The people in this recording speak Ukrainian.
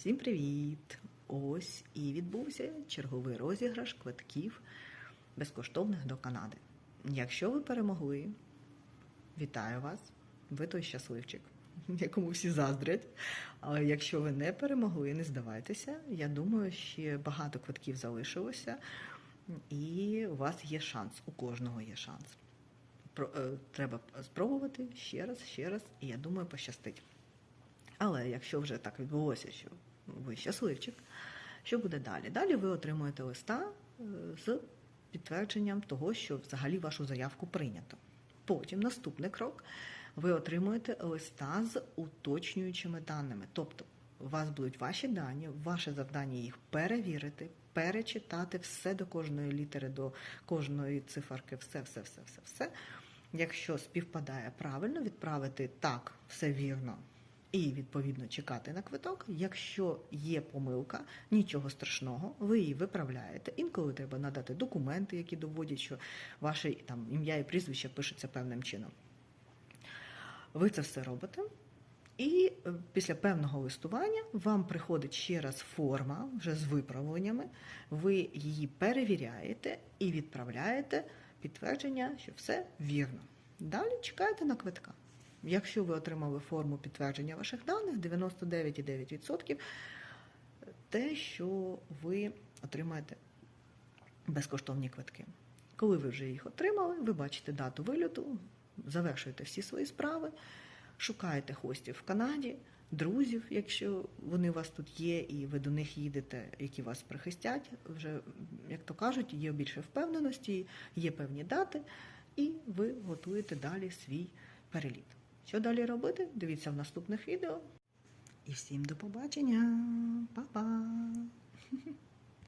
Всім привіт! Ось і відбувся черговий розіграш квитків безкоштовних до Канади. Якщо ви перемогли, вітаю вас! Ви той щасливчик, якому всі заздрять. Але якщо ви не перемогли, не здавайтеся. Я думаю, ще багато квитків залишилося, і у вас є шанс, у кожного є шанс. Е, Треба спробувати ще раз, ще раз, і я думаю, пощастить. Але якщо вже так відбулося, що ви щасливчик, що буде далі? Далі ви отримуєте листа е, з підтвердженням того, що взагалі вашу заявку прийнято. Потім наступний крок ви отримуєте листа з уточнюючими даними. Тобто у вас будуть ваші дані, ваше завдання їх перевірити, перечитати все до кожної літери, до кожної циферки, все, все, все, все, все. Якщо співпадає правильно, відправити так, все вірно, і відповідно чекати на квиток. Якщо є помилка, нічого страшного, ви її виправляєте. Інколи треба надати документи, які доводять, що ваше там ім'я і прізвище пишеться певним чином. Ви це все робите. І е, після певного листування вам приходить ще раз форма вже з виправленнями. Ви її перевіряєте і відправляєте підтвердження, що все вірно. Далі чекаєте на квитка. Якщо ви отримали форму підтвердження ваших даних, 99,9% те, що ви отримаєте безкоштовні квитки. Коли ви вже їх отримали, ви бачите дату вильоту, завершуєте всі свої справи, шукаєте хостів в Канаді, друзів, якщо вони у вас тут є, і ви до них їдете, які вас прихистять. Вже, як то кажуть, є більше впевненості, є певні дати, і ви готуєте далі свій переліт. Що далі робити? Дивіться в наступних відео. І всім до побачення. Па-па!